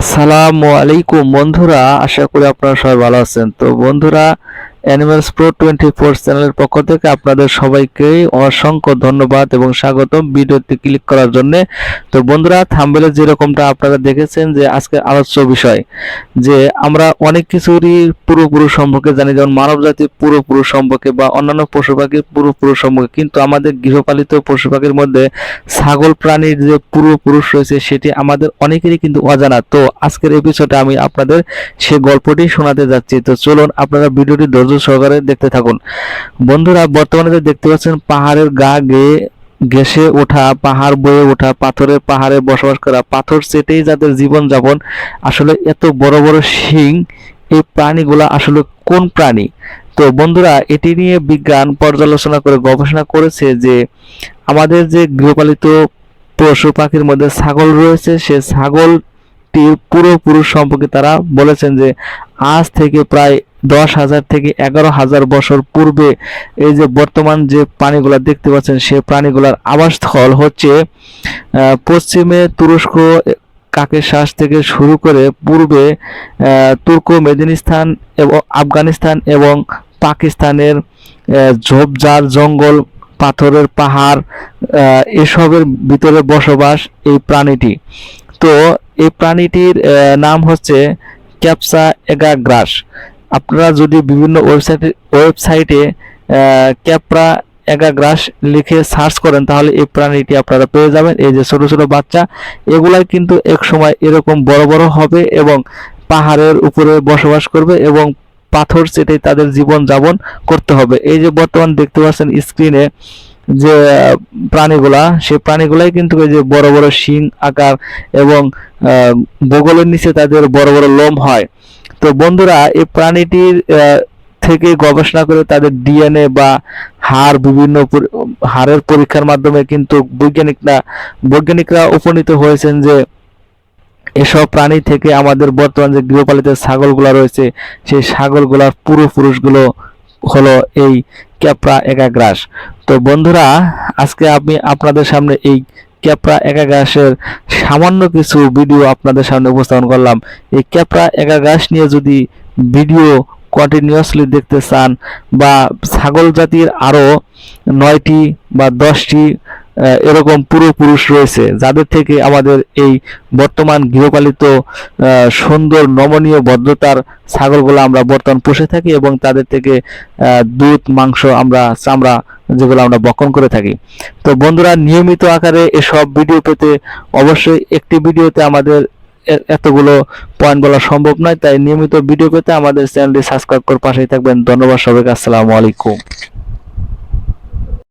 আসসালামু আলাইকুম বন্ধুরা আশা করি আপনারা সবাই ভালো আছেন। তো বন্ধুরা অ্যানিমালস প্রো টোয়েন্টি ফোর চ্যানেলের পক্ষ থেকে আপনাদের সবাইকে অসংখ্য ধন্যবাদ এবং স্বাগতম ভিডিওতে ক্লিক করার জন্য। তো বন্ধুরা থাম্বেলে যেরকমটা আপনারা দেখেছেন যে আজকে আলোচ্য বিষয়, যে আমরা অনেক কিছুরই পুরোপুরো সম্পর্কে জানি, যেমন মানব জাতির পুরোপুরো সম্পর্কে বা অন্যান্য পশু পাখির পুরোপুরো সম্পর্কে, কিন্তু আমাদের গৃহপালিত পশু পাখির মধ্যে ছাগল প্রাণীর যে পূর্বপুরুষ রয়েছে, সেটি আমাদের অনেকেরই কিন্তু অজানা। তো আজকের এপিসোডে আমি আপনাদের সে গল্পটি শোনাতে যাচ্ছি। তো চলুন, আপনারা ভিডিওটি ধৈর্য সহকারে দেখতে থাকুন। বন্ধুরা, বর্তমানে যে দেখতে পাচ্ছেন, পাহাড়ের গা গেয়ে ঘেসে ওঠা, পাহাড় বয়ে ওঠা, পাথরের পাহাড়ে বসবাস করা, পাথর চেটেই যাদের জীবন যাপন আসলে এত বড় বড় শিং, এই প্রাণীগুলা আসলে কোন প্রাণী? তো বন্ধুরা, এটি নিয়ে বিজ্ঞান পর্যালোচনা করে গবেষণা করেছে যে, আমাদের যে গৃহপালিত পশু পাখির মধ্যে ছাগল রয়েছে, সে ছাগলটির পুরোপুরুষ সম্পর্কে তারা বলেছেন যে, আজ থেকে প্রায় দশ হাজার থেকে এগারো হাজার বছর পূর্বে এই যে বর্তমান যে প্রাণীগুলা দেখতে পাচ্ছেন, সে প্রাণীগুলার আবাসস্থল হচ্ছে পশ্চিমে তুরস্ক কাকের শ্বাস থেকে শুরু করে পূর্বে তুর্ক মেদিনিস্তান এবং আফগানিস্তান এবং পাকিস্তানের ঝোপঝাড়, জঙ্গল, পাথরের পাহাড় এসবের ভিতরে বসবাস এই প্রাণীটি। তো এই প্রাণীটির নাম হচ্ছে ক্যাপসা এগাগ্রাস। আপনারা যদি বিভিন্ন ওয়েবসাইটে ওয়েবসাইটে ক্যাপরা এগাগ্রাস লিখে সার্চ করেন, তাহলে এই প্রাণীটি আপনারা পেয়ে যাবেন। এই যে ছোট ছোট বাচ্চা, এগুলাই কিন্তু এক সময় এরকম বড় বড় হবে এবং পাহাড়ের উপরে বসবাস করবে এবং পাথর চেটে তাদের জীবন যাপন করতে হবে। এই যে বর্তমান দেখতে পাচ্ছেন স্ক্রিনে যে প্রাণীগুলা, সেই প্রাণীগুলাই কিন্তু এই যে বড় বড় শিং, আকার এবং বগলের নিচে তাদের বড় বড় লোম হয়। তো বন্ধুরা, এই প্রাণীটির থেকে গবেষণা করে তাদের ডিএনএ বা হাড় বিভিন্ন হাড়ের পরীক্ষার মাধ্যমে কিন্তু বৈজ্ঞানিকরা বৈজ্ঞানিকরা উপনীত হয়েছেন যে এসব প্রাণী থেকে আমাদের বর্তমান যে গৃহপালিত ছাগলগুলো রয়েছে, সেই ছাগলগুলার পুরুষগুলো হলো এই ক্যাপ্রা একাগ্রাস। তো বন্ধুরা, আজকে আমি আপনাদের সামনে এই ক্যাপ্রা একাগ্রাসের সামান্য কিছু ভিডিও আপনাদের সামনে উপস্থাপন করলাম। এই ক্যাপ্রা একাগ্রাস নিয়ে যদি ভিডিও কন্টিনিউয়াসলি দেখতে চান বা ছাগল জাতির আরও নয়টি বা দশটি এরকম পুরুষ রয়েছে, যাদের থেকে আমাদের এই বর্তমান গৃহপালিত সুন্দর, নমনীয় ভদ্রতার ছাগলগুলো আমরা বর্তমান পুষে থাকি এবং তাদের থেকে দুধ, মাংস আমরা, চামড়া যেগুলো আমরা বক্ষণ করে থাকি। তো বন্ধুরা, নিয়মিত আকারে এসব ভিডিও পেতে অবশ্যই একটি ভিডিওতে আমাদের এতগুলো পয়েন্ট বলা সম্ভব নয়, তাই নিয়মিত ভিডিও পেতে আমাদের চ্যানেলটি সাবস্ক্রাইব করে পাশেই থাকবেন। ধন্যবাদ সবাইকে, আসসালামু আলাইকুম।